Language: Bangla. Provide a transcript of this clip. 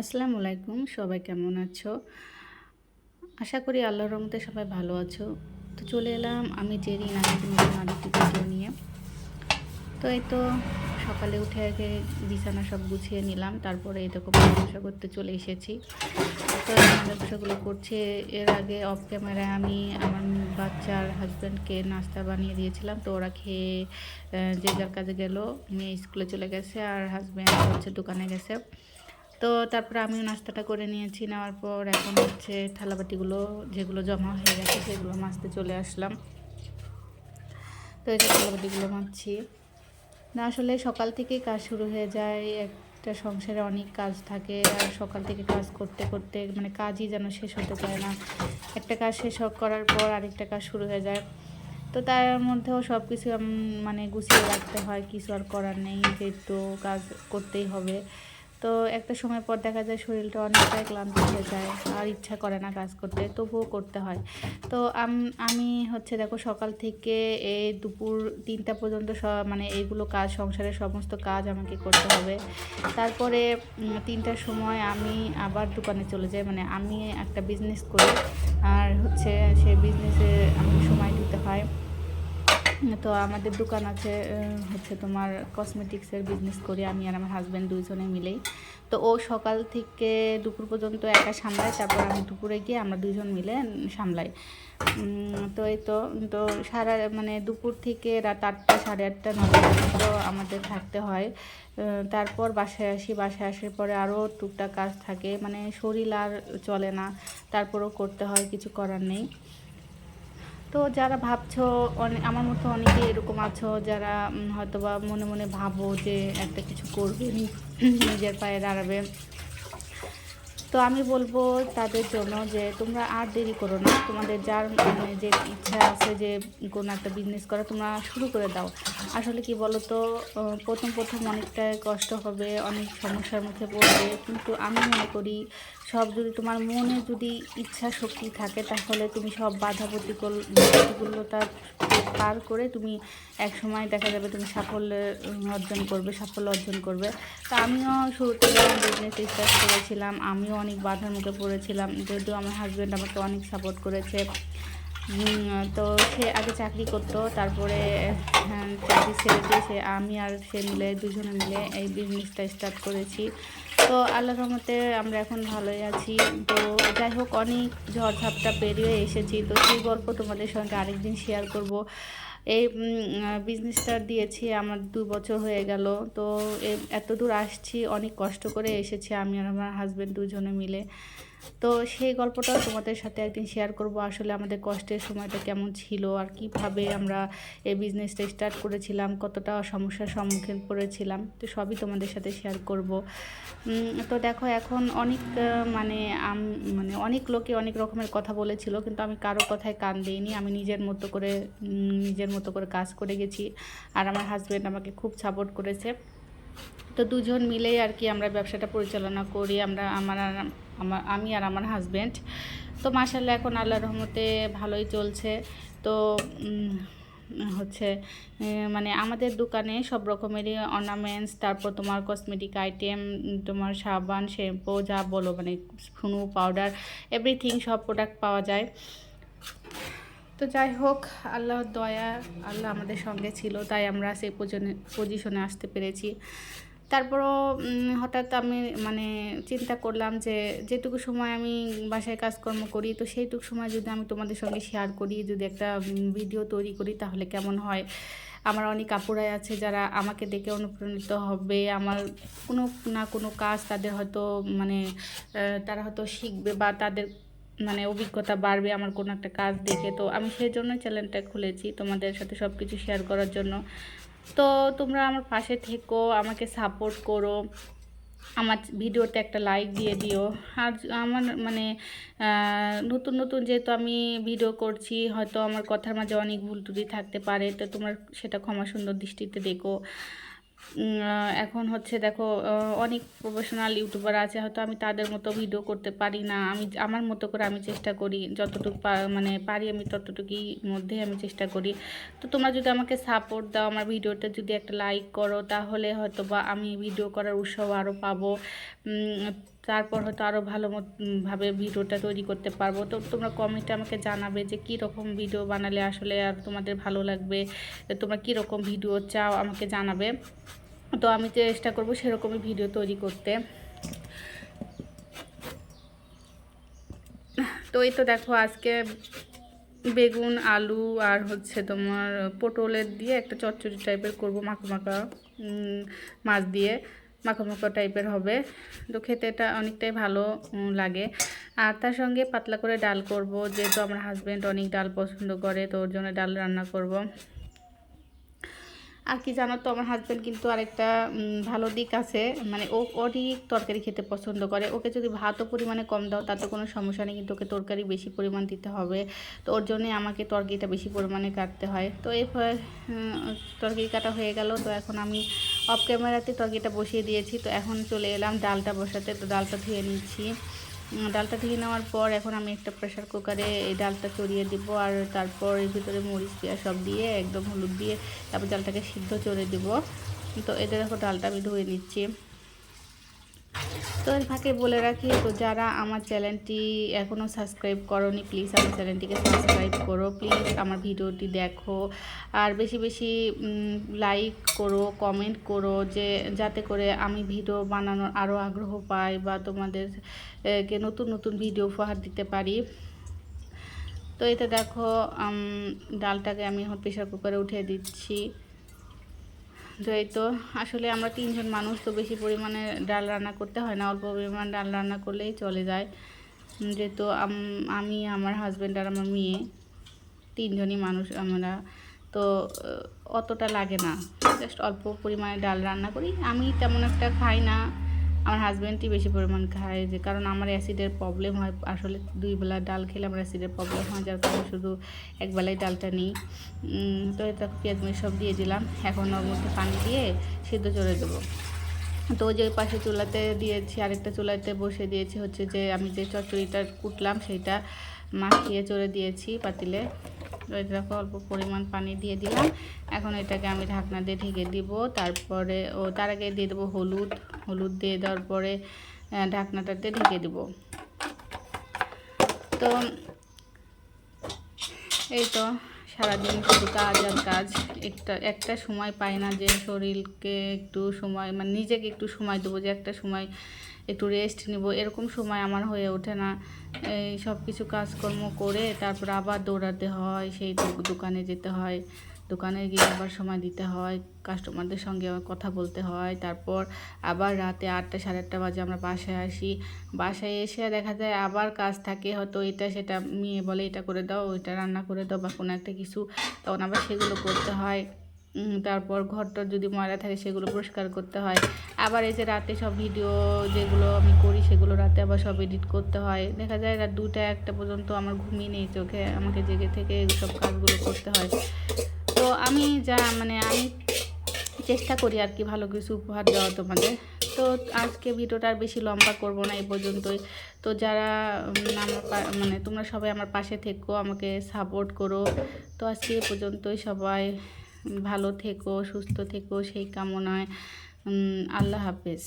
আসসালামু আলাইকুম, সবাই কেমন আছো? আশা করি আল্লাহর রহমতে সবাই ভালো আছো। তো চলে এলাম আমি জেরি নাকি নতুন আরেকটি ভিডিও নিয়ে। তো এই তো সকালে উঠে আগে বিছানা সব গুছিয়ে নিলাম, তারপরে দেখো ব্যবসা করতে চলে এসেছি। তো ব্যবসাগুলো করছে, এর আগে অফ ক্যামেরায় আমি আমার বাচ্চার হাজব্যান্ডকে নাস্তা বানিয়ে দিয়েছিলাম, তো ওরা খেয়ে যে যার কাজে গেল, মেয়ে স্কুলে চলে গেছে আর হাজব্যান্ড হচ্ছে দোকানে গেছে। তো তারপরে আমিও নাস্তাটা করে নিয়েছি, নেওয়ার পর এখন হচ্ছে থালাবাটিগুলো যেগুলো জমা হয়ে গেছে সেগুলো মাজতে চলে আসলাম। তো এই যে থালাবাটিগুলো মাজছি। না, আসলে সকাল থেকেই কাজ শুরু হয়ে যায়, একটা সংসারে অনেক কাজ থাকে আর সকাল থেকে কাজ করতে করতে মানে কাজই যেন শেষ হতে চায় না। একটা কাজ শেষ করার পর আরেকটা কাজ শুরু হয়ে যায়। তো তার মধ্যেও সব কিছু মানে গুছিয়ে রাখতে হয়, কিছু আর করার নেই, যেহেতু কাজ করতেই হবে। তো একটা সময় পর দেখা যায় শরীরটা অনেকটাই ক্লান্ত হয়ে যায় আর ইচ্ছা করে না কাজ করতে, তবুও করতে হয়। তো আমি হচ্ছে দেখো সকাল থেকে এই দুপুর তিনটা পর্যন্ত মানে এইগুলো কাজ, সংসারের সমস্ত কাজ আমাকে করতে হবে। তারপরে তিনটার সময় আমি আবার দোকানে চলে যাই মানে আমি একটা বিজনেস করি। আর হচ্ছে সেই বিজনেসে আমাকে সময় দিতে হয়। তো আমাদের দোকান আছে হচ্ছে তোমার কসমেটিক্সের বিজনেস করি আমি আর আমার হাজব্যান্ড দুইজনে মিলেই। তো ও সকাল থেকে দুপুর পর্যন্ত একা সামলায়, তারপর আমি দুপুরে গিয়ে আমরা দুইজন মিলে সামলাই। তো এই তো তো সারা মানে দুপুর থেকে রাত আটটা, সাড়ে আটটা, নটা পর্যন্ত আমাদের থাকতে হয়। তারপর বাসায় আসি, বাসায় আসার পরে আরও টুকটাক কাজ থাকে মানে শরীর আর চলে না, তারপরও করতে হয়, কিছু করার নেই। তো যারা ভাবছ অনেক আমার মতো অনেকে এরকম আছো যারা উম, হয়তোবা মনে মনে ভাবো যে একটা কিছু করবে নিজের পায়ে দাঁড়াবে। তো আমি বলব তাদের জন্য যে তোমরা আর দেরি করো না। তোমাদের যার মানে যে ইচ্ছা আছে যে কোনো একটা বিজনেস করা তোমরা শুরু করে দাও। আসলে কি বলো তো প্রথম প্রথম অনেকটাই কষ্ট হবে অনেক সমস্যার মুখে পড়বে। কিন্তু আমি মনে করি সব যদি তোমার মনে যদি ইচ্ছা শক্তি থাকে, তাহলে তুমি সব বাধা প্রতিকূল, প্রতিকূলতা পার করে তুমি এক সময় দেখা যাবে তুমি সাফল্য অর্জন করবে, সাফল্য অর্জন করবে। তা আমিও শুরুতে বিজনেস স্টার্ট করেছিলাম, আমিও অনেক বাধার মুখে পড়েছিলাম, যদিও আমার হাজব্যান্ড আমাকে অনেক সাপোর্ট করেছে। তো সে আগে চাকরি করতো তারপরে হ্যাঁ, চাকরি ছেড়ে দিয়ে সে আমি আর সে মিলে দুজনে মিলে এই বিজনেসটা স্টার্ট করেছি। তো আল্লাহ রহমতে আমরা এখন ভালোই আছি। তো যাই হোক অনেক ঝড় ঝাপটা পেরিয়ে এসেছি। তো সেই গল্প তোমাদের সঙ্গে আরেকদিন শেয়ার করব। এই বিজনেসটা দিয়েছি আমার দু বছর হয়ে গেল। তো এত দূর আসছি অনেক কষ্ট করে এসেছি আমি আর আমার হাজব্যান্ড দুজনে মিলে। তো সেই গল্পটাও তোমাদের সাথে একদিন শেয়ার করব, আসলে আমাদের কষ্টের সময়টা কেমন ছিল আর কীভাবে আমরা এই বিজনেসটা স্টার্ট করেছিলাম, কতটা সমস্যার সম্মুখীন পড়েছিলাম, তো সবই তোমাদের সাথে শেয়ার করব। তো দেখো এখন অনেক মানে মানে অনেক লোকে অনেক রকমের কথা বলেছিল, কিন্তু আমি কারও কথায় কান দিইনি, আমি নিজের মতো করে নিজের মতো করে কাজ করে গেছি আর আমার হাজব্যান্ড আমাকে খুব সাপোর্ট করেছে। তো দুজন মিলেই আর কি আমরা ব্যবসাটা পরিচালনা করি, আমরা, আমার আমার, আমি আর আমার হাজব্যান্ড তো মাসাল্লাহ এখন আল্লাহ রহমতে ভালোই চলছে। তো হচ্ছে মানে আমাদের দোকানে সব রকমেরই অর্নামেন্টস তারপর তোমার কসমেটিক আইটেম তোমার সাবান শ্যাম্পু যা বলো মানে ফুনু পাউডার এভরিথিং সব প্রোডাক্ট পাওয়া যায়। তো যাই হোক, আল্লাহর দয়া, আল্লাহ আমাদের সঙ্গে ছিল, তাই আমরা সেই পজিশনে পজিশনে আসতে পেরেছি। তারপরও হঠাৎ আমি মানে চিন্তা করলাম যে যেটুকু সময় আমি বাসায় কাজকর্ম করি, তো সেইটুকু সময় যদি আমি তোমাদের সঙ্গে শেয়ার করি, যদি একটা ভিডিও তৈরি করি, তাহলে কেমন হয়? আমার অনেক আপুরাই আছে যারা আমাকে দেখে অনুপ্রাণিত হবে। আমার কোনো না কোনো কাজ তাদের হয়তো মানে তারা হয়তো শিখবে বা তাদের মানে অভিজ্ঞতা বাড়বে আমার কোনো একটা কাজ দেখে। তো আমি সেই জন্য চ্যানেলটা খুলেছি তোমাদের সাথে সব কিছু শেয়ার করার জন্য। তো তোমরা আমার পাশে থেকো, আমাকে সাপোর্ট করো। আমার ভিডিওতে একটা লাইক দিয়ে দিও। আর আমার মানে নতুন নতুন যেহেতু আমি ভিডিও করছি, হয়তো আমার কথার মাঝে অনেক ভুল ত্রুটি থাকতে পারে, তো তোমার সেটা ক্ষমা সুন্দর দৃষ্টিতে দেখো। এখন হচ্ছে দেখো অনেক প্রফেশনাল ইউটিউবার আছে, হয়তো আমি তাদের মতো ভিডিও করতে পারি না। আমি আমার মতো করে আমি চেষ্টা করি, যতটুকু মানে পারি আমি ততটুকুই মধ্যে আমি চেষ্টা করি। তো তোমরা যদি আমাকে সাপোর্ট দাও, আমার ভিডিওটা যদি একটা লাইক করো, তাহলে হয়তো বা আমি ভিডিও করার উৎসাহ আরও পাবো। তারপর হয়তো আরও ভালো ভাবে ভিডিওটা তৈরি করতে পারব। তো তোমরা কমেন্টে আমাকে জানাবে যে কী রকম ভিডিও বানালে আসলে আর তোমাদের ভালো লাগবে তোমরা কী রকম ভিডিও চাও আমাকে জানাবে। তো আমি চেষ্টা করব সেরকমই ভিডিও তৈরি করতে। তো এই তো দেখো আজকে বেগুন, আলু আর হচ্ছে তোমার পটলের দিয়ে একটা চচ্চড়ি টাইপের করব মাখো মাখা মাছ দিয়ে। মাখো টাইপের হবে। তো খেতে এটা অনেকটাই ভালো লাগে। আর তার সঙ্গে পাতলা করে ডাল করব, যেহেতু আমার হাজব্যান্ড অনেক ডাল পছন্দ করে, তো ওর জন্য ডাল রান্না করব। আর কি জানো তো আমার হাজব্যান্ড কিন্তু আরেকটা ভালো দিক আছে। মানে ও অনেক তরকারি খেতে পছন্দ করে। ওকে যদি ভাতও পরিমাণে কম দাও তাতে কোনো সমস্যা নেই কিন্তু ওকে তরকারি বেশি পরিমাণ দিতে হবে। তো ওর জন্যে আমাকে তরকারিটা বেশি পরিমাণে কাটতে হয়। তো উম, তরকারি কাটা হয়ে গেল। তো এখন আমি অফ ক্যামেরাতে তরকারিটা বসিয়ে দিয়েছি। তো এখন চলে এলাম ডালটা বসাতে। তো ডালটা ধুয়ে নিচ্ছি। ডালটা ধুয়ে নেওয়ার পর এখন আমি একটা প্রেশার কুকারে এই ডালটা চড়িয়ে দিব আর তারপর এর ভিতরে মরিচ পেঁয়াজ সব দিয়ে একদম হলুদ দিয়ে তারপর ডালটাকে সিদ্ধ চড়ে দিব। তো এদের দেখো ডালটা আমি ধুয়ে নিচ্ছি। তো এর ফাঁকে বলে রাখি তো যারা আমার চ্যানেলটি এখনও সাবস্ক্রাইব করনি প্লিজ আমার চ্যানেলটিকে সাবস্ক্রাইব করো প্লিজ আমার ভিডিওটি দেখো। আর বেশি বেশি লাইক করো কমেন্ট করো যে যাতে করে আমি ভিডিও বানানোর আরও আগ্রহ পাই বা তোমাদের এ, কে নতুন নতুন ভিডিও উপহার দিতে পারি। তো এতে দেখো ডালটাকে আমি এখন প্রেশার কুকারে উঠিয়ে দিচ্ছি। এই তো আসলে আমরা তিনজন মানুষ, তো বেশি পরিমাণে ডাল রান্না করতে হয় না। অল্প পরিমাণ ডাল রান্না করলেই চলে যায়। যেহেতু আমি আমার হাজব্যান্ড আর আমার মেয়ে তিনজনই মানুষ আমরা। তো, অতটা লাগে না। জাস্ট অল্প পরিমাণে ডাল রান্না করি। আমি তেমন একটা খাই না। আমার হাজব্যান্ডই বেশি পরিমাণ খায় যে, কারণ আমার অ্যাসিডের প্রবলেম হয়। আসলে দুই বেলা ডাল খেলে আমার অ্যাসিডের প্রবলেম হয়, যার কারণে শুধু এক বেলায় ডালটা নিই। তো এটা পেঁয়াজ মরিচ সব দিয়ে দিলাম। এখন ওর মধ্যে পানি দিয়ে সিদ্ধ চড়ে দেবো। তো যে পাশে চুলাতে দিয়েছি, আরেকটা চুলাতে বসে দিয়েছি হচ্ছে যে, আমি যে চচ্চড়িটা কুটলাম, সেইটা মাখিয়ে চড়ে দিয়েছি পাতিলে। দেখো অল্প পরিমাণ পানি দিয়ে দিলাম। এখন এটাকে আমি ঢাকনা দিয়ে ঢেকে দিব। তারপরে ও, তার আগে দিয়ে দেবো হলুদ। হলুদ দিয়ে দেওয়ার পরে ঢাকনাটাতে ঢেকে দিব। তো, এই তো সারাদিন শুধু কাজ আর কাজ। একটা একটা সময় পাই না যে শরীরকে একটু সময় মানে নিজেকে একটু সময় দেবো, যে একটা সময় একটু রেস্ট নিব, এরকম সময় আমার হয়ে ওঠে না। এই সব কিছু কাজকর্ম করে তারপর আবার দৌড়াতে হয়, সেই দোকানে যেতে হয়। দোকানে গিয়ে আবার সময় দিতে হয় কাস্টমারদের সঙ্গে আবার কথা বলতে হয়। তারপর আবার রাতে আটটা সাড়ে আটটা বাজে আমরা বাসায় আসি। বাসায় এসে দেখা যায় আবার কাজ থাকে, হয়তো এটা সেটা মেয়ে বলে এটা করে দাও, ওইটা রান্না করে দাও বা কোনো একটা কিছু, তখন আবার সেগুলো করতে হয়। তারপর ঘরটর যদি ময়লা থাকে সেগুলো পরিষ্কার করতে হয়। আবার এই যে রাতে সব ভিডিও যেগুলো আমি করি সেগুলো রাতে আবার সব এডিট করতে হয়। দেখা যায় রাত দুটা একটা পর্যন্ত আমার ঘুমিয়ে নেই চোখে, আমাকে জেগে থেকে সব কাজগুলো করতে হয়। তো আমি যা মানে আমি চেষ্টা করি আর কি ভালো কিছু উপহার দেওয়া তোমাদের। তো আজকে ভিডিওটা আর বেশি লম্বা করব না, এই পর্যন্তই। তো যারা আমার মানে তোমরা সবাই আমার পাশে থেকো, আমাকে সাপোর্ট করো। তো আজকে এই পর্যন্তই সবাই, ভালো থেকো, সুস্থ থেকো, সেই কামনায় আল্লাহ হাফেজ।